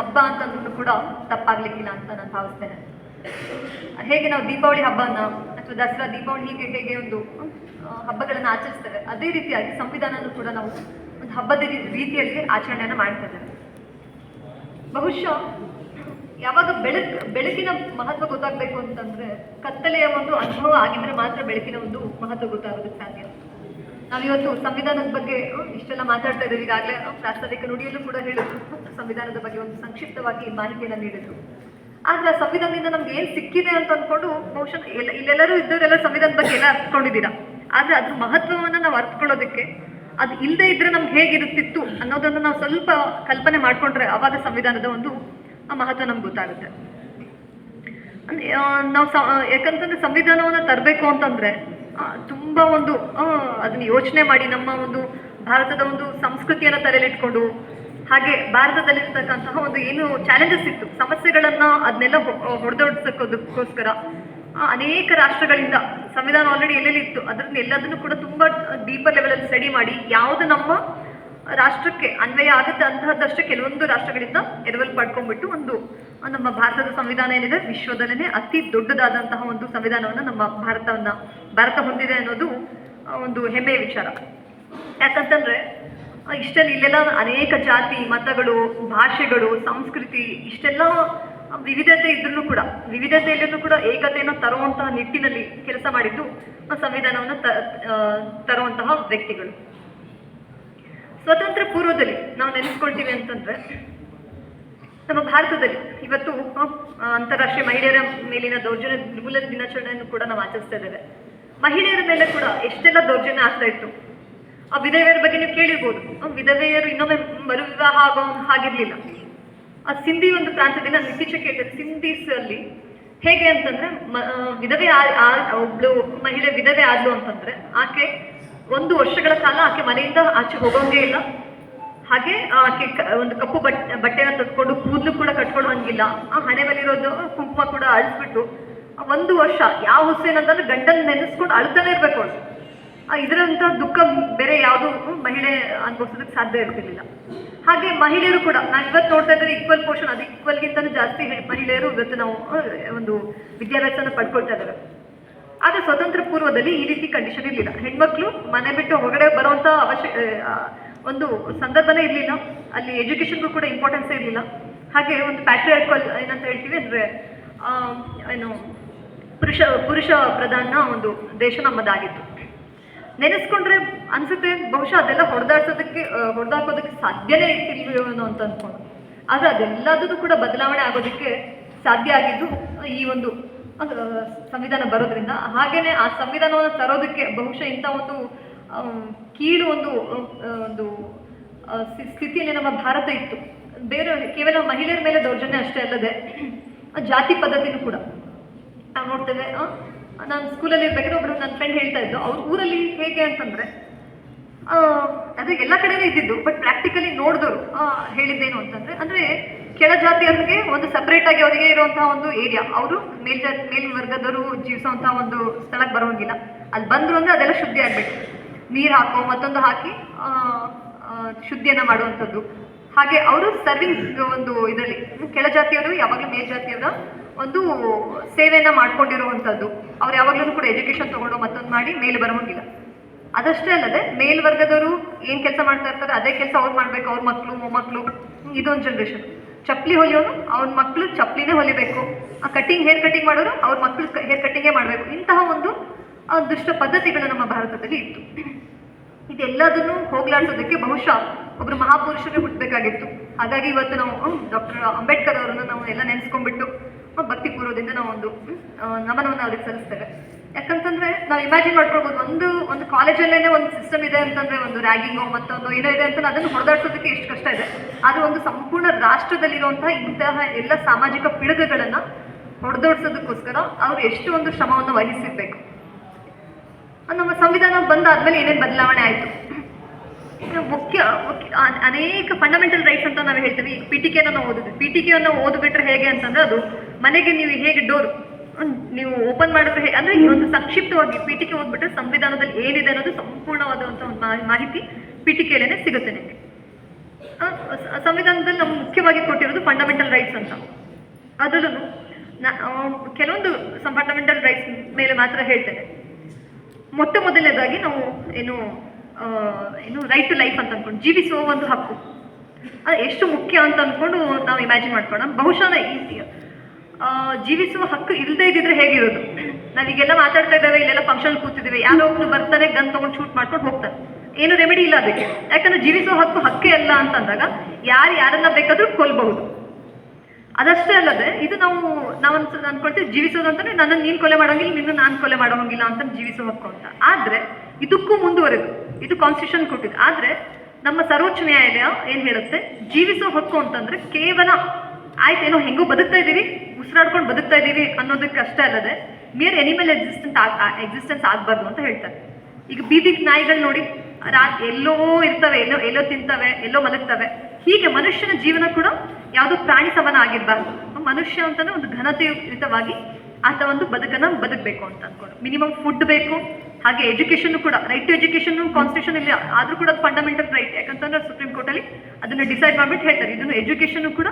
ಹಬ್ಬ ಅಂತಂದ್ರೂ ಕೂಡ ತಪ್ಪಾಗ್ಲಿಕ್ಕಿಲ್ಲ ಅಂತ ನಾನು ಭಾವಿಸ್ತೇನೆ. ಹೇಗೆ ನಾವು ದೀಪಾವಳಿ ಹಬ್ಬನ ಅಥವಾ ದಸರಾ, ದೀಪಾವಳಿ ಹೀಗೆ ಹೇಗೆ ಒಂದು ಹಬ್ಬಗಳನ್ನು ಆಚರಿಸ್ತೇವೆ, ಅದೇ ರೀತಿಯಾಗಿ ಸಂವಿಧಾನನೂ ಕೂಡ ನಾವು ಒಂದು ಹಬ್ಬದ ರೀತಿಯಲ್ಲಿ ಆಚರಣೆಯನ್ನು ಮಾಡ್ತಾ ಇದ್ದೇವೆ ಬಹುಶಃ ಯಾವಾಗ ಬೆಳಕು, ಬೆಳಕಿನ ಮಹತ್ವ ಗೊತ್ತಾಗಬೇಕು ಅಂತಂದ್ರೆ ಕತ್ತಲೆಯ ಒಂದು ಅನುಭವ ಆಗಿದ್ರೆ ಮಾತ್ರ ಬೆಳಕಿನ ಒಂದು ಮಹತ್ವ ಗೊತ್ತಾಗೋದಕ್ಕೆ ಸಾಧ್ಯ. ನಾವಿವತ್ತು ಸಂವಿಧಾನದ ಬಗ್ಗೆ ಇಷ್ಟೆಲ್ಲ ಮಾತಾಡ್ತಾ ಇದ್ದೀವಿ. ಈಗಾಗಲೇ ಪ್ರಾಸ್ತಾವಿಕ ನುಡಿಯಲ್ಲೂ ಕೂಡ ಹೇಳಿದ್ರು. ಸಂವಿಧಾನದ ಬಗ್ಗೆ ಒಂದು ಸಂಕ್ಷಿಪ್ತವಾಗಿ ಮಾಹಿತಿಯನ್ನು ನೀಡಿದ್ರು. ಆದ್ರೆ ಸಂವಿಧಾನದಿಂದ ನಮ್ಗೆ ಏನ್ ಸಿಕ್ಕಿದೆ ಅಂತ ಅನ್ಕೊಂಡು ಬಹುಶಃ ಎಲ್ಲ, ಇಲ್ಲೆಲ್ಲರೂ ಇದ್ದವರೆಲ್ಲ ಸಂವಿಧಾನದ ಬಗ್ಗೆ ಎಲ್ಲ ಅರ್ಥಕೊಂಡಿದ್ದೀರಾ ಆದ್ರೆ ಅದ್ರ ಮಹತ್ವವನ್ನ ನಾವು ಅರ್ಥಕೊಳ್ಳೋದಕ್ಕೆ ಅದು ಇಲ್ಲದೆ ಇದ್ರೆ ನಮ್ಗೆ ಹೇಗಿರುತ್ತಿತ್ತು ಅನ್ನೋದನ್ನು ನಾವು ಸ್ವಲ್ಪ ಕಲ್ಪನೆ ಮಾಡ್ಕೊಂಡ್ರೆ ಅವಾಗ ಸಂವಿಧಾನದ ಒಂದು ಮಹತ್ವ ನಮ್ಗೆ ಗೊತ್ತಾಗುತ್ತೆ. ನಾವು ಯಾಕಂತಂದ್ರೆ ಸಂವಿಧಾನವನ್ನ ತರಬೇಕು ಅಂತಂದ್ರೆ ತುಂಬಾ ಒಂದು ಅದನ್ನ ಯೋಚನೆ ಮಾಡಿ ನಮ್ಮ ಒಂದು ಭಾರತದ ಒಂದು ಸಂಸ್ಕೃತಿಯನ್ನ ತಲೆಯಲ್ಲಿಟ್ಕೊಂಡು, ಹಾಗೆ ಭಾರತದಲ್ಲಿರ್ತಕ್ಕಂತಹ ಒಂದು ಏನು ಚಾಲೆಂಜಸ್ ಇತ್ತು, ಸಮಸ್ಯೆಗಳನ್ನ ಅದನ್ನೆಲ್ಲ ಹೊಡೆದೊಡ್ಸೋದಕ್ಕೋಸ್ಕರ ಅನೇಕ ರಾಷ್ಟ್ರಗಳಿಂದ ಸಂವಿಧಾನ ಆಲ್ರೆಡಿ ಎಲ್ಲೆಲ್ಲಿ ಇತ್ತು ಅದನ್ನ ಎಲ್ಲದನ್ನು ಕೂಡ ತುಂಬಾ ಡೀಪರ್ ಲೆವೆಲಲ್ಲಿ ಸ್ಟಡಿ ಮಾಡಿ, ಯಾವುದು ನಮ್ಮ ರಾಷ್ಟ್ರಕ್ಕೆ ಅನ್ವಯ ಆಗುತ್ತೆ ಅಂತಹದ್ದಷ್ಟೇ ಕೆಲವೊಂದು ರಾಷ್ಟ್ರಗಳಿಂದ ಎರವಲು ಪಡ್ಕೊಂಡ್ಬಿಟ್ಟು ಒಂದು, ನಮ್ಮ ಭಾರತದ ಸಂವಿಧಾನ ಏನಿದೆ ವಿಶ್ವದಲ್ಲೇ ಅತಿ ದೊಡ್ಡದಾದಂತಹ ಒಂದು ಸಂವಿಧಾನವನ್ನು ನಮ್ಮ ಭಾರತವನ್ನ ಭಾರತ ಹೊಂದಿದೆ ಅನ್ನೋದು ಒಂದು ಹೆಮ್ಮೆಯ ವಿಚಾರ. ಯಾಕಂತಂದ್ರೆ ಇಷ್ಟಲ್ಲಿ ಇಲ್ಲೆಲ್ಲ ಅನೇಕ ಜಾತಿ, ಮತಗಳು, ಭಾಷೆಗಳು, ಸಂಸ್ಕೃತಿ, ಇಷ್ಟೆಲ್ಲ ವಿವಿಧತೆ ಇದ್ರೂ ಕೂಡ ವಿವಿಧತೆಯಲ್ಲೂ ಕೂಡ ಏಕತೆಯನ್ನು ತರುವಂತಹ ನಿಟ್ಟಿನಲ್ಲಿ ಕೆಲಸ ಮಾಡಿದ್ದು ಸಂವಿಧಾನವನ್ನು ತರುವಂತಹ ವ್ಯಕ್ತಿಗಳು. ಸ್ವತಂತ್ರ ಪೂರ್ವದಲ್ಲಿ ನಾವು ನೆನೆಸ್ಕೊಳ್ತೀವಿ ಅಂತಂದ್ರೆ, ನಮ್ಮ ಭಾರತದಲ್ಲಿ ಇವತ್ತು ಅಂತಾರಾಷ್ಟ್ರೀಯ ಮಹಿಳೆಯರ ಮೇಲಿನ ದೌರ್ಜನ್ಯ ನಿರ್ಮೂಲನ ದಿನಾಚರಣೆಯನ್ನು ಕೂಡ ನಾವು ಆಚರಿಸ್ತಾ ಇದ್ದೇವೆ. ಮಹಿಳೆಯರ ಮೇಲೆ ಕೂಡ ಎಷ್ಟೆಲ್ಲ ದೌರ್ಜನ್ಯ ಆಗ್ತಾ ಇತ್ತು, ಆ ವಿಧವೆಯರ ಬಗ್ಗೆ ನೀವು ಕೇಳಿರ್ಬೋದು. ವಿಧವೆಯರು ಇನ್ನೊಮ್ಮೆ ಮರು ವಿವಾಹ ಆಗೋ ಹಾಗಿರ್ಲಿಲ್ಲ. ಆ ಸಿಂಧಿ ಒಂದು ಪ್ರಾಂತ್ಯದಿಂದ ಇತ್ತೀಚೆಗೆ ಕೇಳಿದೆ ಸಿಂಧೀಸ್ ಅಲ್ಲಿ ಹೇಗೆ ಅಂತಂದ್ರೆ ವಿಧವೆ ಒಬ್ಳು ಮಹಿಳೆ ವಿಧವೆ ಆದ್ಲು ಅಂತಂದ್ರೆ, ಆಕೆ ಒಂದು ವರ್ಷಗಳ ಕಾಲ ಆಕೆ ಮನೆಯಿಂದ ಆಚೆ ಹೋಗೋಂಗೇ ಇಲ್ಲ. ಹಾಗೆ ಆಕೆ ಒಂದು ಕಪ್ಪು ಬಟ್ಟೆ ಬಟ್ಟೆನ ತಟ್ಕೊಂಡು ಕೂದಲು ಕೂಡ ಕಟ್ಕೊಂಡು ಹಂಗಿಲ್ಲ ಆ ಹಣೆ ಮೇಲಿರೋದು ಕುಂಕುಮ ಕೂಡ ಅಳಿಸ್ಬಿಟ್ಟು ಒಂದು ವರ್ಷ ಯಾವ ಹುಸೇನ್ ಏನಂತಂದ್ರೆ ಗಂಡನ್ ನೆನೆಸ್ಕೊಂಡು ಅಳ್ತಾನೆ ಇರ್ಬೇಕು ಅವಳು. ಆ, ಇದರಂತ ದುಃಖ ಬೇರೆ ಯಾವುದು ಮಹಿಳೆ ಅನುಭವಿಸೋದಕ್ಕೆ ಸಾಧ್ಯ ಇರ್ತಿರ್ಲಿಲ್ಲ. ಹಾಗೆ ಮಹಿಳೆಯರು ಕೂಡ, ನಾನು ಇವತ್ತು ನೋಡ್ತಾ ಇದ್ರೆ ಈಕ್ವಲ್ ಪೋರ್ಷನ್ ಅದು ಈಕ್ವಲ್ಗಿಂತಲೂ ಜಾಸ್ತಿ ಮಹಿಳೆಯರು ಇವತ್ತು ನಾವು ಒಂದು ವಿದ್ಯಾಭ್ಯಾಸನ ಪಡ್ಕೊಳ್ತಾ ಇದ್ದಾರೆ ಆದ್ರೆ ಸ್ವತಂತ್ರ ಪೂರ್ವದಲ್ಲಿ ಈ ರೀತಿ ಕಂಡೀಷನ್ ಇರಲಿಲ್ಲ. ಹೆಣ್ಮಕ್ಳು ಮನೆ ಬಿಟ್ಟು ಹೊರಗಡೆ ಬರುವಂತ ಅವಶ್ಯ ಒಂದು ಸಂದರ್ಭನೇ ಇರಲಿಲ್ಲ. ಅಲ್ಲಿ ಎಜುಕೇಶನ್ಗೂ ಕೂಡ ಇಂಪಾರ್ಟೆನ್ಸ್ ಇರಲಿಲ್ಲ. ಹಾಗೆ ಒಂದು ಪ್ಯಾಟ್ರಿಯಾರ್ಕಲ್ ಏನಂತ ಹೇಳ್ತೀವಿ ಅಂದ್ರೆ ಏನು, ಪುರುಷ ಪುರುಷ ಪ್ರಧಾನ ಒಂದು ದೇಶ ನಮ್ಮದಾಗಿತ್ತು. ನೆನೆಸ್ಕೊಂಡ್ರೆ ಅನ್ಸುತ್ತೆ, ಬಹುಶಃ ಅದೆಲ್ಲ ಹೊಡೆದಾಡ್ಸೋದಕ್ಕೆ ಹೊಡೆದಾಕೋದಕ್ಕೆ ಸಾಧ್ಯನೇ ಇರ್ತಿಲ್ವೇನೋ ಅಂತ ಅನ್ಕೊಂಡು. ಆದ್ರೆ ಅದೆಲ್ಲದೂ ಕೂಡ ಬದಲಾವಣೆ ಆಗೋದಕ್ಕೆ ಸಾಧ್ಯ ಆಗಿದ್ದು ಈ ಒಂದು ಆ, ಸಂವಿಧಾನ ಬರೋದ್ರಿಂದ. ಹಾಗೇನೆ ಆ ಸಂವಿಧಾನವನ್ನು ತರೋದಕ್ಕೆ ಬಹುಶಃ ಇಂಥ ಒಂದು ಕೀಳು ಒಂದು ಒಂದು ಸ್ಥಿತಿಯಲ್ಲಿ ನಮ್ಮ ಭಾರತ ಇತ್ತು. ಬೇರೆ ಕೇವಲ ಮಹಿಳೆಯರ ಮೇಲೆ ದೌರ್ಜನ್ಯ ಅಷ್ಟೇ ಅಲ್ಲದೆ ಜಾತಿ ಪದ್ಧತಿನೂ ಕೂಡ. ನಾವು ನೋಡ್ತೇವೆ ನಾನು ಸ್ಕೂಲಲ್ಲಿ ಇರ್ಬೇಕಾದ್ರೆ ಒಬ್ಬರು ನನ್ನ ಫ್ರೆಂಡ್ ಹೇಳ್ತಾ ಇದ್ದು ಅವ್ರ ಊರಲ್ಲಿ ಹೇಗೆ ಅಂತಂದ್ರೆ ಅದೇ ಅದು ಎಲ್ಲ ಕಡೆನೂ ಇದ್ದಿದ್ದು ಬಟ್ ಪ್ರಾಕ್ಟಿಕಲಿ ನೋಡಿದವರು ಹೇಳಿದ್ದೇನು ಅಂತಂದ್ರೆ ಅಂದ್ರೆ ಕೆಳ ಜಾತಿಯವರಿಗೆ ಒಂದು ಸಪರೇಟ್ ಆಗಿ ಅವರಿಗೆ ಇರುವಂತಹ ಒಂದು ಏರಿಯಾ ಅವರು ಮೇಲ್ಜಾತಿ ಮೇಲ್ವರ್ಗದವರು ಜೀವಿಸುವಂತಹ ಒಂದು ಸ್ಥಳಕ್ಕೆ ಬರೋಂಗಿಲ್ಲ ಅಲ್ಲಿ ಬಂದ್ರು ಅಂದ್ರೆ ಅದೆಲ್ಲ ಶುದ್ಧಿ ಆಗ್ಬೇಕು ನೀರು ಹಾಕೋ, ಮತ್ತೊಂದು ಹಾಕಿ ಶುದ್ಧಿಯನ್ನ ಮಾಡುವಂಥದ್ದು. ಹಾಗೆ ಅವರು ಸರ್ವಿಂಗ್ ಒಂದು ಇದರಲ್ಲಿ ಕೆಳಜಾತಿಯವರು ಯಾವಾಗಲೂ ಮೇಲ್ಜಾತಿಯವರ ಒಂದು ಸೇವೆಯನ್ನ ಮಾಡ್ಕೊಂಡಿರುವಂಥದ್ದು. ಅವ್ರು ಯಾವಾಗಲೂ ಕೂಡ ಎಜುಕೇಶನ್ ತಗೊಂಡು ಮತ್ತೊಂದು ಮಾಡಿ ಮೇಲೆ ಬರೋಂಗಿಲ್ಲ ಅದಷ್ಟೇ ಅಲ್ಲದೆ ಮೇಲ್ವರ್ಗದವರು ಏನ್ ಕೆಲಸ ಮಾಡ್ತಾ ಇರ್ತಾರೆ, ಅದೇ ಕೆಲಸ ಅವ್ರು ಮಾಡ್ಬೇಕು, ಅವ್ರ ಮಕ್ಕಳು ಮೊಮ್ಮಕ್ಕಳು ಇದೊಂದು ಜನರೇಷನ್ ಚಪ್ಪಲಿ ಹೊಲಿಯೋನು ಅವ್ರ ಮಕ್ಕಳು ಚಪ್ಪಲಿನೇ ಹೊಲಿಬೇಕು. ಆ ಕಟಿಂಗ್ ಹೇರ್ ಕಟಿಂಗ್ ಮಾಡೋರು ಅವ್ರ ಮಕ್ಕಳು ಹೇರ್ ಕಟಿಂಗೇ ಮಾಡಬೇಕು. ಇಂತಹ ಒಂದು ದುಷ್ಟ ಪದ್ಧತಿಗಳು ನಮ್ಮ ಭಾರತದಲ್ಲಿ ಇತ್ತು. ಇದೆಲ್ಲದನ್ನು ಹೋಗ್ಲಾಡ್ಸೋದಕ್ಕೆ ಬಹುಶಃ ಒಬ್ರು ಮಹಾಪುರುಷರೇ ಹುಟ್ಟಬೇಕಾಗಿತ್ತು ಹಾಗಾಗಿ ಇವತ್ತು ನಾವು ಡಾಕ್ಟರ್ ಅಂಬೇಡ್ಕರ್ ಅವರನ್ನು ನಾವು ಎಲ್ಲ ನೆನೆಸ್ಕೊಂಡ್ಬಿಟ್ಟು ಭಕ್ತಿಪೂರ್ವದಿಂದ ನಾವು ಒಂದು ನಮನವನ್ನು ಅವ್ರಿಗೆ ಸಲ್ಲಿಸ್ತೇವೆ. ಯಾಕಂತಂದ್ರೆ ನಾವು ಇಮ್ಯಾಜಿನ್ ಮಾಡ್ಕೊಳ್ಬೋದು, ಒಂದು ಒಂದು ಕಾಲೇಜಲ್ಲೇ ಒಂದು ಸಿಸ್ಟಮ್ ಇದೆ ಅಂತಂದ್ರೆ ಒಂದು ರ್ಯಾಗಿಂಗು ಮತ್ತೊಂದು ಏನೋ ಇದೆ ಅಂತ ಅದನ್ನು ಹೊಡೆದಾಡ್ಸೋದಕ್ಕೆ ಎಷ್ಟು ಕಷ್ಟ ಇದೆ. ಆದ್ರೆ ಒಂದು ಸಂಪೂರ್ಣ ರಾಷ್ಟ್ರದಲ್ಲಿರುವಂತಹ ಇಂತಹ ಎಲ್ಲ ಸಾಮಾಜಿಕ ಪಿಡುಗುಗಳನ್ನು ಹೊಡೆದೋಡ್ಸೋದಕ್ಕೋಸ್ಕರ ಅವ್ರು ಎಷ್ಟು ಒಂದು ಶ್ರಮವನ್ನು ವಹಿಸಿರ್ಬೇಕು. ನಮ್ಮ ಸಂವಿಧಾನ ಬಂದಾದ್ಮೇಲೆ ಏನೇನು ಬದಲಾವಣೆ ಆಯಿತು? ಮುಖ್ಯ ಅನೇಕ ಫಂಡಮೆಂಟಲ್ ರೈಟ್ಸ್ ಅಂತ ನಾವು ಹೇಳ್ತೀವಿ. ಈಗ ಪಿ ಟಿ ಕೆನ ನಾವು ಓದಿದ್ವಿ ಪಿ ಟಿ ಕೆಯನ್ನು ಓದ್ಬಿಟ್ರೆ ಹೇಗೆ ಅಂತಂದ್ರೆ ಅದು ಮನೆಗೆ ನೀವು ಹೇಗೆ ಡೋರ್ ನೀವು ಓಪನ್ ಮಾಡಿದ್ರೆ ಅಂದ್ರೆ ಈ ಒಂದು ಸಂಕ್ಷಿಪ್ತವಾಗಿ ಪೀಠಿಕೆ ಹೋಗ್ಬಿಟ್ಟು ಸಂವಿಧಾನದಲ್ಲಿ ಏನಿದೆ ಅನ್ನೋದು ಸಂಪೂರ್ಣವಾದಂಥ ಒಂದು ಮಾಹಿತಿ ಪಿ ಟಿ ಸಿಗುತ್ತೆ ನಿಮಗೆ. ಸಂವಿಧಾನದಲ್ಲಿ ನಮ್ಗೆ ಮುಖ್ಯವಾಗಿ ಕೊಟ್ಟಿರೋದು ಫಂಡಮೆಂಟಲ್ ರೈಟ್ಸ್ ಅಂತ. ಅದರಲ್ಲೂ ಕೆಲವೊಂದು ಫಂಡಮೆಂಟಲ್ ರೈಟ್ಸ್ ಮೇಲೆ ಮಾತ್ರ ಹೇಳ್ತೇನೆ. ಮೊಟ್ಟ ಮೊದಲನೇದಾಗಿ ನಾವು ಏನು ಏನು ರೈಟ್ ಟು ಲೈಫ್ ಅಂತ ಅನ್ಕೊಂಡು, ಜೀವಿಸುವ ಒಂದು ಹಕ್ಕು. ಅದು ಎಷ್ಟು ಮುಖ್ಯ ಅಂತ ಅನ್ಕೊಂಡು ನಾವು ಇಮ್ಯಾಜಿನ್ ಮಾಡ್ಕೊಳ್ಳೋಣ. ಬಹುಶಃ ಈ ಜೀವಿಸುವ ಹಕ್ಕು ಇಲ್ಲದೆ ಇದ್ದಿದ್ರೆ ಹೇಗಿರೋದು? ನಾವೀಗೆಲ್ಲ ಮಾತಾಡ್ತಾ ಇದ್ದಾವೆ, ಇಲ್ಲೆಲ್ಲ ಫಂಕ್ಷನ್ ಕೂತಿದ್ದೀವಿ. ಯಾರೋ ಒಬ್ರು ಬರ್ತಾರೆ ಗನ್ ತಗೊಂಡು ಶೂಟ್ ಮಾಡ್ಕೊಂಡು ಹೋಗ್ತಾರೆ. ಏನು ರೆಮಿಡಿ ಇಲ್ಲ ಅದಕ್ಕೆ. ಯಾಕಂದ್ರೆ ಜೀವಿಸುವ ಹಕ್ಕು ಹಕ್ಕೇ ಅಲ್ಲ ಅಂತಂದಾಗ ಯಾರು ಯಾರನ್ನ ಬೇಕಾದ್ರೂ ಕೊಲ್ಬಹುದು. ಅದಷ್ಟೇ ಅಲ್ಲದೆ, ಇದು ನಾವು ನಾವು ಅನ್ಸ, ಅನ್ಕೊಳ್ತೀವಿ ಜೀವಿಸೋದು ಅಂತಂದ್ರೆ ನನ್ನನ್ನು ನೀನು ಕೊಲೆ ಮಾಡೋಂಗಿಲ್ಲ ನಿನ್ನ ನಾನು ಕೊಲೆ ಮಾಡೋಂಗಿಲ್ಲ ಅಂತ ಜೀವಿಸೋ ಹಕ್ಕು ಅಂತ. ಆದ್ರೆ, ಇದಕ್ಕೂ ಮುಂದುವರೆದು. ಇದು ಕಾನ್ಸ್ಟಿಟ್ಯೂಷನ್ ಕೊಟ್ಟಿದೆ ಆದ್ರೆ, ನಮ್ಮ ಸರ್ವೋಚ್ಚ ನ್ಯಾಯಾಲಯ ಏನ್ ಹೇಳುತ್ತೆ? ಜೀವಿಸೋ ಹಕ್ಕು ಅಂತಂದ್ರೆ ಕೇವಲ ಆಯ್ತೇನೋ ಹೆಂಗೋ ಬದುಕ್ತಾ ಇದ್ದೀವಿ ಉಸಿರಾಡ್ಕೊಂಡು ಬದುಕ್ತಾ ಇದ್ದೀವಿ ಅನ್ನೋದಕ್ಕೆ ಅಷ್ಟೇ ಅಲ್ಲದೆ ಮೇರ್ ಎನಿಮಲ್ ಎಕ್ಸಿಸ್ಟೆನ್ಸ್ ಆಗ ಎಕ್ಸಿಸ್ಟೆನ್ಸ್ ಆಗಬಾರ್ದು ಅಂತ ಹೇಳ್ತಾರೆ. ಈಗ ಬೀದಿ ನಾಯಿಗಳು ನೋಡಿ, ರಾತ್ ಎಲ್ಲೋ ಇರ್ತವೆ, ಎಲ್ಲೋ ಎಲ್ಲೋ ತಿಂತವೆ, ಎಲ್ಲೋ ಮಲಗ್ತವೆ, ಹೀಗೆ ಮನುಷ್ಯನ ಜೀವನ ಕೂಡ ಯಾವುದೋ ಪ್ರಾಣಿ ಸಮಾನ ಆಗಿರಬಾರ್ದು. ಮನುಷ್ಯ ಅಂತಂದ್ರೆ ಒಂದು ಘನತೆಯುತವಾಗಿ ಆತ ಒಂದು ಬದುಕನ್ನ ಬದುಕಬೇಕು ಅಂತ ಅನ್ಕೊಂಡು. ಮಿನಿಮಮ್ ಫುಡ್ ಬೇಕು, ಹಾಗೆ ಎಜುಕೇಶನ್ ಕೂಡ ರೈಟ್ ಟು ಎಜುಕೇಶನ್ ಕಾನ್ಸ್ಟಿಟ್ಯೂಷನ್ ಇಲ್ಲ ಆದ್ರೂ ಕೂಡ ಫಂಡಮೆಂಟಲ್ ರೈಟ್ ಯಾಕಂತಂದ್ರೆ ಸುಪ್ರೀಂ ಕೋರ್ಟ್ ಅಲ್ಲಿ ಅದನ್ನ ಡಿಸೈಡ್ ಮಾಡ್ಬಿಟ್ಟು ಹೇಳ್ತಾರೆ. ಇದನ್ನು ಎಜುಕೇಶನ್ ಕೂಡ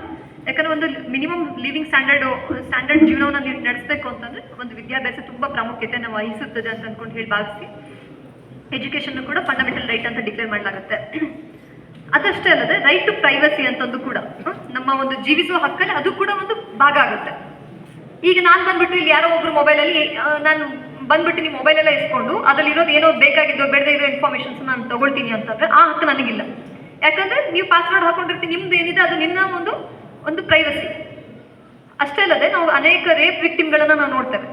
ಯಾಕಂದ್ರೆ ಒಂದು ಮಿನಿಮಮ್ ಲಿವಿಂಗ್ ಸ್ಟ್ಯಾಂಡರ್ಡ್ ಸ್ಟ್ಯಾಂಡರ್ಡ್ ಜೀವನವನ್ನು ನೀವು ನಡೆಸಬೇಕು ಅಂತಂದ್ರೆ ಒಂದು ವಿದ್ಯಾಭ್ಯಾಸ ತುಂಬಾ ಪ್ರಾಮುಖ್ಯತೆಯನ್ನು ವಹಿಸುತ್ತದೆ ಅಂತ ಅನ್ಕೊಂಡು ಹೇಳಿ ಭಾವಿಸಿ ಎಜುಕೇಶನ್ ಕೂಡ ಫಂಡಮೆಂಟಲ್ ರೈಟ್ ಅಂತ ಡಿಕ್ಲೇರ್ ಮಾಡಲಾಗುತ್ತೆ. ಅದಷ್ಟೇ ಅಲ್ಲದೆ ರೈಟ್ ಟು ಪ್ರೈವಸಿ ಅಂತಂದು ಕೂಡ ನಮ್ಮ ಒಂದು ಜೀವಿಸುವ ಹಕ್ಕಲ್ಲಿ ಅದು ಕೂಡ ಒಂದು ಭಾಗ ಆಗುತ್ತೆ. ಈಗ ನಾನು ಬಂದ್ಬಿಟ್ಟು ಇಲ್ಲಿ ಯಾರೋ ಒಬ್ರು ಮೊಬೈಲಲ್ಲಿ ನಾನು ಬಂದ್ಬಿಟ್ಟು ನಿಮ್ಮ ಮೊಬೈಲ್ ಎಲ್ಲ ಇಸ್ಕೊಂಡು ಅದ್ರಲ್ಲಿ ಇರೋದು ಏನೋ ಬೇಕಾಗಿದ್ದು ಬೇಡದೇ ಇರೋ ಇನ್ಫಾರ್ಮೇಶನ್ಸ್ ನಾನು ತಗೊಳ್ತೀನಿ ಅಂತಂದ್ರೆ ಆ ಹಕ್ಕು ನನಗಿಲ್ಲ. ಯಾಕಂದ್ರೆ ನೀವು ಪಾಸ್ವರ್ಡ್ ಹಾಕೊಂಡಿರ್ತೀನಿ ನಿಮ್ದು ಏನಿದೆ ಅದು ನಿನ್ನ ಒಂದು ಒಂದು ಪ್ರೈವಸಿ ಅಷ್ಟೇ ಅಲ್ಲದೆ ನಾವು ಅನೇಕ ರೇಪ್ ವಿಕ್ಟಿಮ್ಗಳನ್ನು ನಾವು ನೋಡ್ತೇವೆ.